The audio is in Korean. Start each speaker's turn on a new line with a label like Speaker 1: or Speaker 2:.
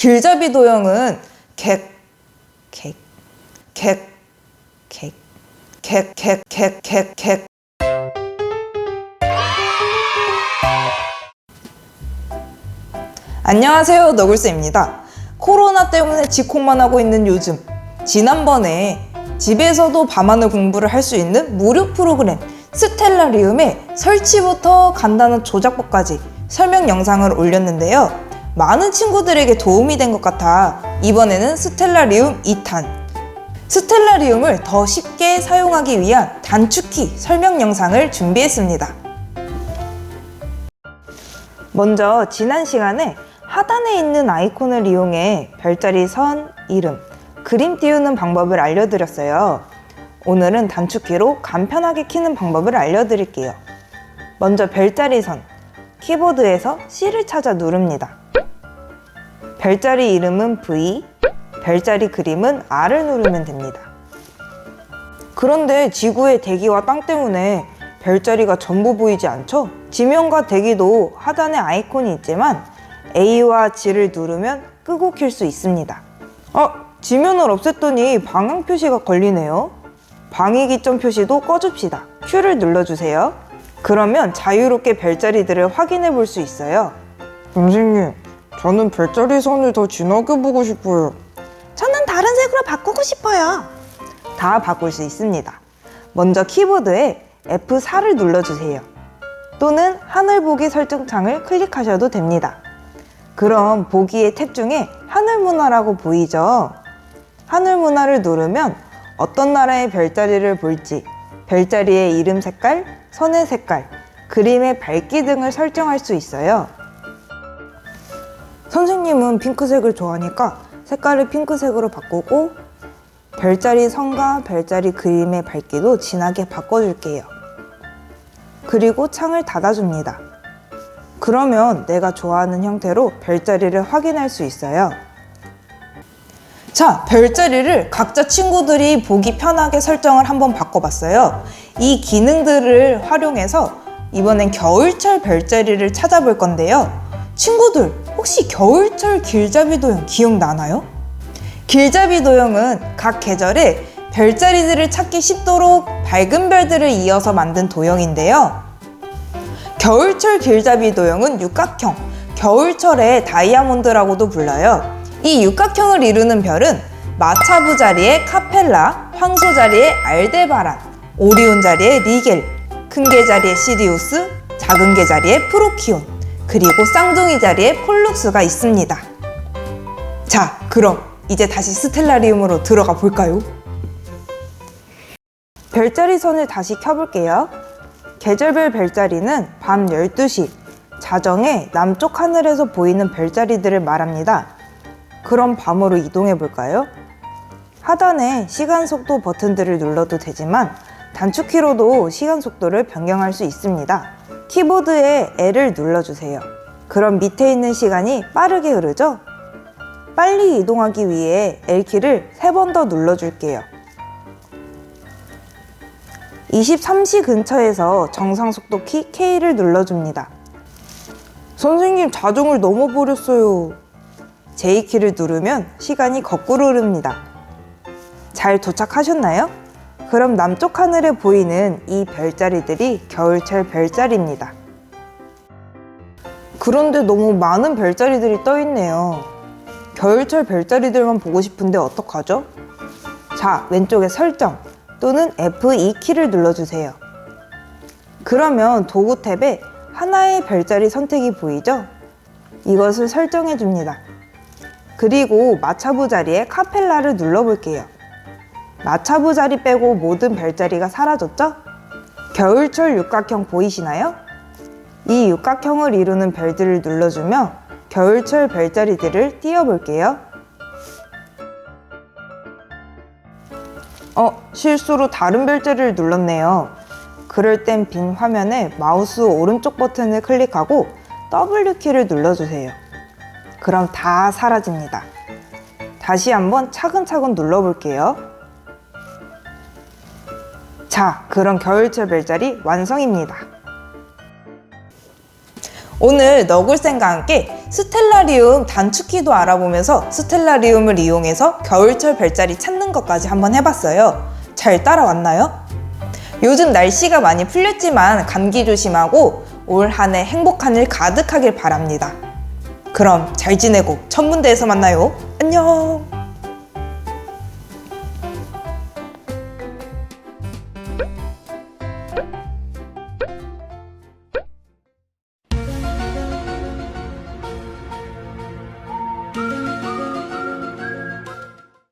Speaker 1: 길잡이 도형은 객, 객, 객, 객, 객, 객, 객, 객, 객. 안녕하세요, 너굴쌤입니다. 코로나 때문에 직콕만 하고 있는 요즘. 지난번에 집에서도 밤하늘 공부를 할 수 있는 무료 프로그램 스텔라리움의 설치부터 간단한 조작법까지 설명 영상을 올렸는데요. 많은 친구들에게 도움이 된 것 같아 이번에는 스텔라리움 2탄 스텔라리움을 더 쉽게 사용하기 위한 단축키 설명 영상을 준비했습니다. 먼저 지난 시간에 하단에 있는 아이콘을 이용해 별자리 선, 이름, 그림 띄우는 방법을 알려드렸어요. 오늘은 단축키로 간편하게 키는 방법을 알려드릴게요. 먼저 별자리 선, 키보드에서 C를 찾아 누릅니다. 별자리 이름은 V, 별자리 그림은 R을 누르면 됩니다. 그런데 지구의 대기와 땅 때문에 별자리가 전부 보이지 않죠? 지면과 대기도 하단에 아이콘이 있지만 A와 G를 누르면 끄고 킬 수 있습니다. 어, 지면을 없앴더니 방향 표시가 걸리네요. 방위 기점 표시도 꺼줍시다. Q를 눌러주세요. 그러면 자유롭게 별자리들을 확인해 볼 수 있어요. 선생님, 저는 별자리 선을 더 진하게 보고 싶어요. 저는 다른 색으로 바꾸고 싶어요. 다 바꿀 수 있습니다. 먼저 키보드에 F4를 눌러주세요. 또는 하늘 보기 설정창을 클릭하셔도 됩니다. 그럼 보기의 탭 중에 하늘 문화라고 보이죠? 하늘 문화를 누르면 어떤 나라의 별자리를 볼지, 별자리의 이름 색깔, 선의 색깔, 그림의 밝기 등을 설정할 수 있어요. 선생님은 핑크색을 좋아하니까 색깔을 핑크색으로 바꾸고 별자리 선과 별자리 그림의 밝기도 진하게 바꿔줄게요. 그리고 창을 닫아줍니다. 그러면 내가 좋아하는 형태로 별자리를 확인할 수 있어요. 자, 별자리를 각자 친구들이 보기 편하게 설정을 한번 바꿔봤어요. 이 기능들을 활용해서 이번엔 겨울철 별자리를 찾아볼 건데요. 친구들, 혹시 겨울철 길잡이 도형 기억나나요? 길잡이 도형은 각 계절에 별자리들을 찾기 쉽도록 밝은 별들을 이어서 만든 도형인데요. 겨울철 길잡이 도형은 육각형, 겨울철의 다이아몬드라고도 불러요. 이 육각형을 이루는 별은 마차부 자리의 카펠라, 황소 자리의 알데바란, 오리온 자리의 리겔, 큰 개 자리의 시리우스, 작은 개 자리의 프로키온, 그리고 쌍둥이 자리에 폴룩스가 있습니다. 자, 그럼 이제 다시 스텔라리움으로 들어가 볼까요? 별자리 선을 다시 켜볼게요. 계절별 별자리는 밤 12시, 자정에 남쪽 하늘에서 보이는 별자리들을 말합니다. 그럼 밤으로 이동해 볼까요? 하단에 시간 속도 버튼들을 눌러도 되지만 단축키로도 시간 속도를 변경할 수 있습니다. 키보드에 L을 눌러주세요. 그럼 밑에 있는 시간이 빠르게 흐르죠? 빨리 이동하기 위해 L키를 3번 더 눌러줄게요. 23시 근처에서 정상 속도 키 K를 눌러줍니다. 선생님 자정을 넘어버렸어요. J키를 누르면 시간이 거꾸로 흐릅니다. 잘 도착하셨나요? 그럼 남쪽 하늘에 보이는 이 별자리들이 겨울철 별자리입니다. 그런데 너무 많은 별자리들이 떠 있네요. 겨울철 별자리들만 보고 싶은데 어떡하죠? 자, 왼쪽에 설정 또는 F2키를 눌러주세요. 그러면 도구 탭에 하나의 별자리 선택이 보이죠? 이것을 설정해 줍니다. 그리고 마차부 자리에 카펠라를 눌러볼게요. 마차부 자리 빼고 모든 별자리가 사라졌죠? 겨울철 육각형 보이시나요? 이 육각형을 이루는 별들을 눌러주며 겨울철 별자리들을 띄워볼게요. 어, 실수로 다른 별자리를 눌렀네요. 그럴 땐 빈 화면에 마우스 오른쪽 버튼을 클릭하고 W키를 눌러주세요. 그럼 다 사라집니다. 다시 한번 차근차근 눌러볼게요. 자, 그럼 겨울철 별자리 완성입니다. 오늘 너굴쌤과 함께 스텔라리움 단축키도 알아보면서 스텔라리움을 이용해서 겨울철 별자리 찾는 것까지 한번 해봤어요. 잘 따라왔나요? 요즘 날씨가 많이 풀렸지만 감기 조심하고 올 한 해 행복한 일 가득하길 바랍니다. 그럼 잘 지내고 천문대에서 만나요. 안녕!